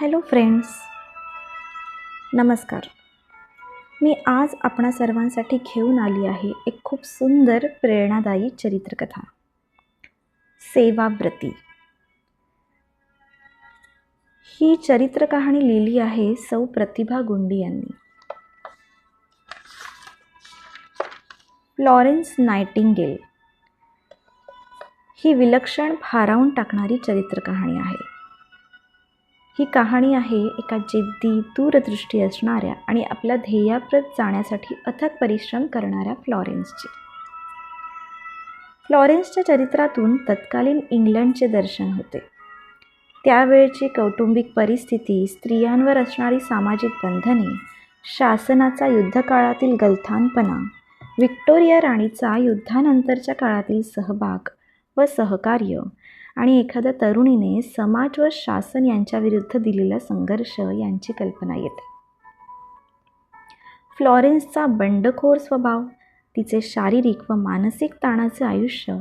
Hello friends. नमस्कार. मी आज आपणा सर्वांसाठी घेऊन आली आहे एक खूप सुंदर प्रेरणादायी चरित्रकथा. सेवाव्रती. ही चरित्र कहाणी लिहिली आहे सौ प्रतिभा गुंडी यांनी. Florence nightingale. ही विलक्षण भारावून टाकणारी चरित्र कहाणी आहे. ही कहाणी आहे एका जिद्दी दूरदृष्टी असणाऱ्या आणि आपल्या ध्येयाप्रत जाण्यासाठी अथक परिश्रम करणाऱ्या फ्लॉरेन्सची. फ्लॉरेन्सच्या चरित्रातून तत्कालीन इंग्लंडचे दर्शन होते. त्यावेळची कौटुंबिक परिस्थिती स्त्रियांवर असणारी सामाजिक बंधने शासनाचा युद्धकाळातील गलथानपणा व्हिक्टोरिया राणीचा युद्धानंतरच्या काळातील सहभाग व सहकार्य आणि एखाद्या तरुणीने समाज व शासन यांच्याविरुद्ध दिलेला संघर्ष यांची कल्पना येते. फ्लॉरेन्सचा बंडखोर स्वभाव तिचे शारीरिक व मानसिक ताणाचे आयुष्य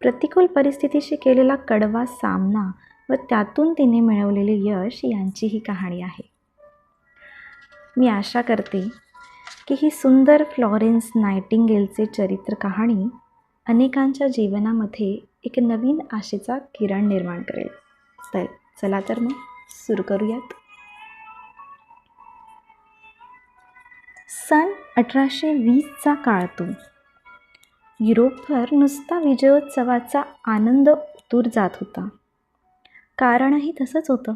प्रतिकूल परिस्थितीशी केलेला कडवा सामना व त्यातून तिने मिळवलेले यश यांची ही कहाणी आहे. मी आशा करते की ही सुंदर फ्लॉरेन्स नायटिंगेलचे चरित्र कहाणी अनेकांच्या जीवनामध्ये एक नवीन आशेचा किरण निर्माण करेल. तर चला तर मग सुरू करूयात. सन अठराशे वीसचा काळातून युरोपभर नुसता विजयोत्सवाचा आनंद दूर जात होता. कारणही तसंच होतं.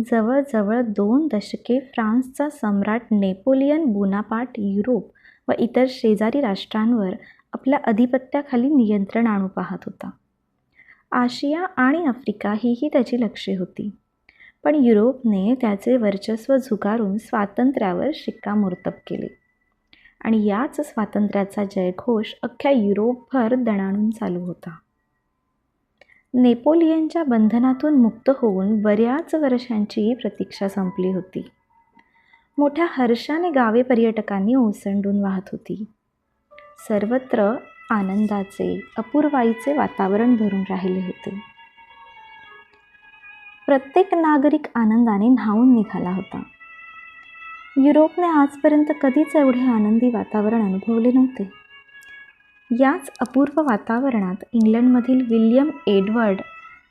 जवळजवळ दोन दशके फ्रान्सचा सम्राट नेपोलियन बुनापाट युरोप व इतर शेजारी राष्ट्रांवर आपल्या अधिपत्याखाली नियंत्रण आणू पाहत होता. आशिया आणि आफ्रिका हीही त्याची लक्ष्ये होती. पण युरोपने त्याचे वर्चस्व झुगारून स्वातंत्र्यावर शिक्कामोर्तब केले. आणि याच स्वातंत्र्याचा जयघोष अख्ख्या युरोपभर दणाणून चालू होता. नेपोलियनच्या बंधनातून मुक्त होऊन बऱ्याच वर्षांची प्रतीक्षा संपली होती. मोठ्या हर्षाने गावे पर्यटकांनी ओसंडून वाहत होती. सर्वत्र आनंदाचे अपूर्वाईचे वातावरण भरून राहिले होते. प्रत्येक नागरिक आनंदाने न्हावून निघाला होता. युरोपने आजपर्यंत कधीच एवढे आनंदी वातावरण अनुभवले नव्हते. याच अपूर्व वातावरणात इंग्लंडमधील विल्यम एडवर्ड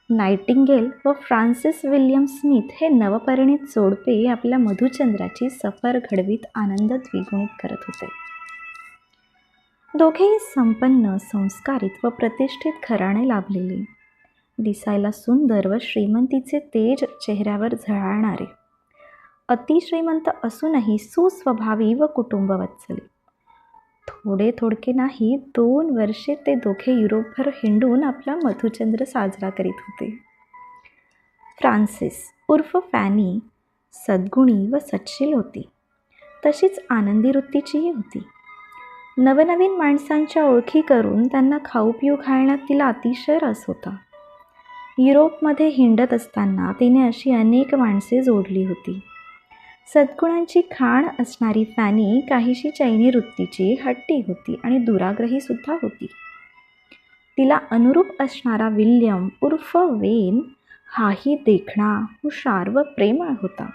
नायटिंगेल व फ्रान्सिस विल्यम स्मिथ हे नवपरिणित जोडपे आपल्या मधुचंद्राची सफर घडवीत आनंद द्विगुणित करत होते. दोघेही संपन्न संस्कारित व प्रतिष्ठित घराणे लाभलेले. दिसायला सुंदर व श्रीमंतीचे तेज चेहऱ्यावर झळाळणारे. अतिश्रीमंत असूनही सुस्वभावी व कुटुंबवत्सली. थोडे थोडके नाही दोन वर्षे ते दोघे युरोपभर हिंडून आपला मधुचंद्र साजरा करीत होते. फ्रान्सिस उर्फ फॅनी सद्गुणी व सचशील होती. तशीच आनंदी वृत्तीचीही होती. नवनवीन माणसांच्या ओळखी करून त्यांना खाऊ पिऊ घालण्यात तिला अतिशय रस होता. युरोपमध्ये हिंडत असताना तिने अशी अनेक माणसे जोडली होती. सद्गुणांची खाण असणारी फॅनी काहीशी चैनी वृत्तीची हट्टी होती आणि दुराग्रहीसुद्धा होती. तिला अनुरूप असणारा विल्यम उर्फ वेन हाही देखणा हुशार व प्रेमळ होता.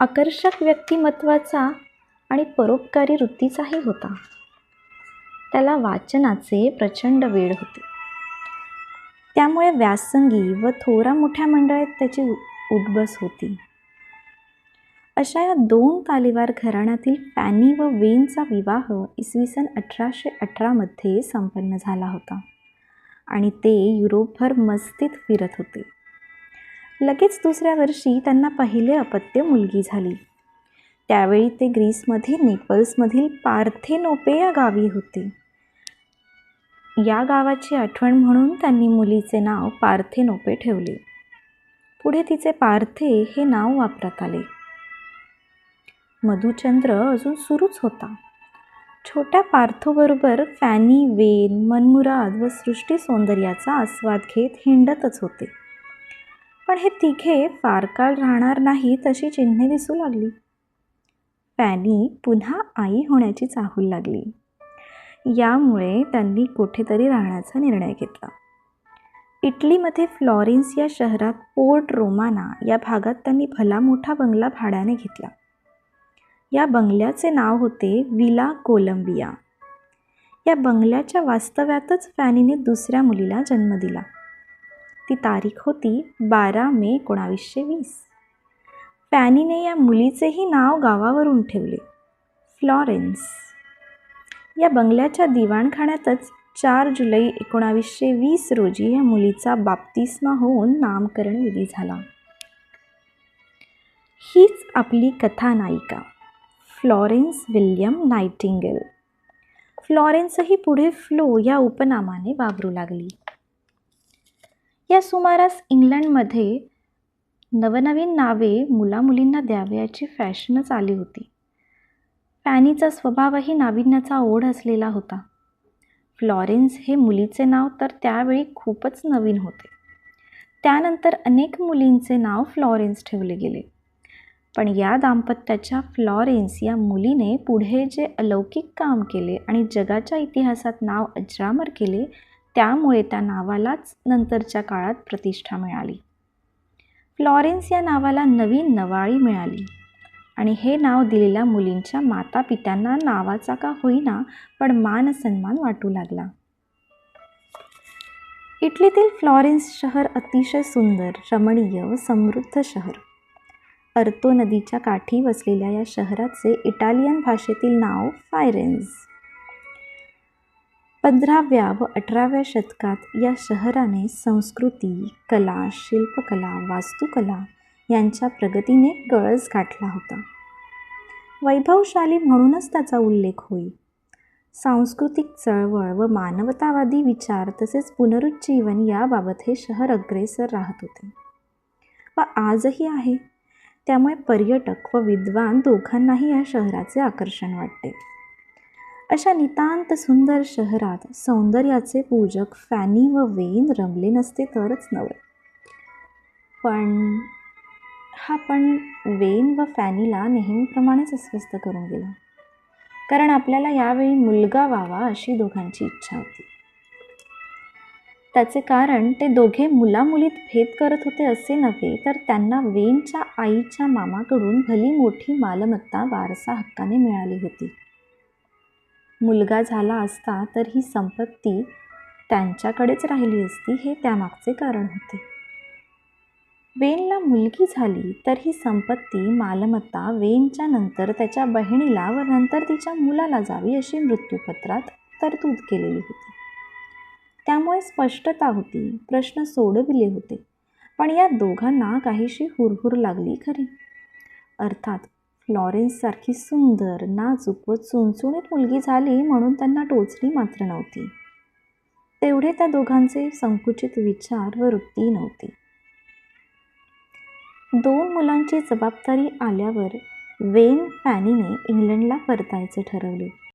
आकर्षक व्यक्तिमत्वाचा आणि परोपकारी वृत्तीचाही होता. त्याला वाचनाचे प्रचंड वेळ होते. त्यामुळे व्यासंगी व थोरा मोठ्या मंडळात त्याची उद्बस होती. अशा या दोन तालिवार घराण्यातील पॅनी व वेनचा विवाह इसवी सन अठराशे अठरामध्ये संपन्न झाला होता आणि ते युरोपभर मस्तीत फिरत होते. लगेच दुसऱ्या वर्षी त्यांना पहिले अपत्य मुलगी झाली. त्यावेळी ते ग्रीसमध्ये नेपल्समधील पार्थेनोपे या गावी होते. या गावाची आठवण म्हणून त्यांनी मुलीचे नाव पार्थेनोपे ठेवले. पुढे तिचे पार्थे हे नाव वापरात आले. मधुचंद्र अजून सुरूच होता. छोट्या पार्थोबरोबर फॅनी वेन मनमुराद व सृष्टी सौंदर्याचा आस्वाद घेत हिंडतच होते. पण हे तिघे फार काळ राहणार नाही तशी चिन्हे दिसू लागली. फॅनी पुन्हा आई होण्याची चाहूल लागली. यामुळे त्यांनी कुठेतरी राहण्याचा निर्णय घेतला. इटलीमध्ये फ्लॉरेन्स या शहरात पोर्ट रोमाना या भागात त्यांनी भला मोठा बंगला भाड्याने घेतला. या बंगल्याचे नाव होते विला कोलंबिया. या बंगल्याच्या वास्तव्यातच फॅनीने दुसऱ्या मुलीला जन्म दिला. ती तारीख होती बारा मे एकोणावीसशे वीस. पॅनीने या मुलीचेही नाव गावावरून ठेवले. फ्लॉरेन्स. या बंगल्याच्या दिवाणखाण्यातच चार जुलै एकोणावीसशे वीस रोजी या मुलीचा बाप्तिस्मा होऊन नामकरण विधी झाला. हीच आपली कथानायिका फ्लॉरेन्स विल्यम नायटिंगेल. फ्लॉरेन्सही पुढे फ्लो या उपनामाने वावरू लागली. या सुमारास इंग्लंडमध्ये नवनवीन नावे मुलामुलींना द्यावयाची फॅशनच आली होती. फॅनीचा स्वभावही नाविन्याचा ओढ असलेला होता. फ्लॉरेन्स हे मुलीचे नाव तर त्यावेळी खूपच नवीन होते. त्यानंतर अनेक मुलींचे नाव फ्लॉरेन्स ठेवले गेले. पण या दाम्पत्याच्या फ्लॉरेन्स या मुलीने पुढे जे अलौकिक काम केले आणि जगाच्या इतिहासात नाव अजरामर केले त्यामुळे त्या नावालाच नंतरच्या काळात प्रतिष्ठा मिळाली. फ्लॉरेन्स या नावाला नवीन नवाळी मिळाली. आणि हे नाव दिलेल्या मुलींच्या माता पित्यांना नावाचा का होईना पण मान सन्मान वाटू लागला. इटलीतील फ्लॉरेन्स शहर अतिशय सुंदर रमणीय व समृद्ध शहर. अर्तो नदीच्या काठी वसलेल्या या शहराचे इटालियन भाषेतील नाव फायरेन्स. पंधराव्या व अठराव्या शतकात या शहराने संस्कृती कला शिल्पकला वास्तुकला यांच्या प्रगतीने गळस गाठला होता. वैभवशाली म्हणूनच त्याचा उल्लेख होईल. सांस्कृतिक चळवळ व मानवतावादी विचार तसेच पुनरुज्जीवन याबाबत हे शहर अग्रेसर राहत होते. व आजही आहे. त्यामुळे पर्यटक व विद्वान दोघांनाही या शहराचे आकर्षण वाटते. अशा नितांत सुंदर शहरात सौंदर्याचे पूजक फॅनी व वेन रमले नसते तरच नव्हे. पण हा पण वेन व फॅनीला नेहमीप्रमाणेच अस्वस्थ करून गेला. कारण आपल्याला यावेळी मुलगा व्हावा अशी दोघांची इच्छा होती. त्याचे कारण ते दोघे मुलामुलीत भेद करत होते असे नव्हे तर त्यांना वेनच्या आईच्या मामाकडून भली मोठी मालमत्ता वारसा हक्काने मिळाली होती. मुलगा झाला असता तर ही संपत्ती त्यांच्याकडेच राहिली असती हे त्यामागचे कारण होते. वेनला मुलगी झाली तर ही संपत्ती मालमत्ता वेनच्या नंतर त्याच्या बहिणीला व नंतर तिच्या मुलाला जावी अशी मृत्यूपत्रात तरतूद केलेली होती. त्यामुळे स्पष्टता होती प्रश्न सोडविले होते. पण या दोघांना काहीशी हुरहुर लागली खरी. अर्थात लॉरेन्ससारखी सुंदर नाजूक व चुणचुणीत मुलगी झाली म्हणून त्यांना टोचली मात्र नव्हती. तेवढे त्या दोघांचे संकुचित विचार व वृत्ती नव्हती. दोन मुलांची जबाबदारी आल्यावर वेन फॅनीने इंग्लंडला परतायचे ठरवले.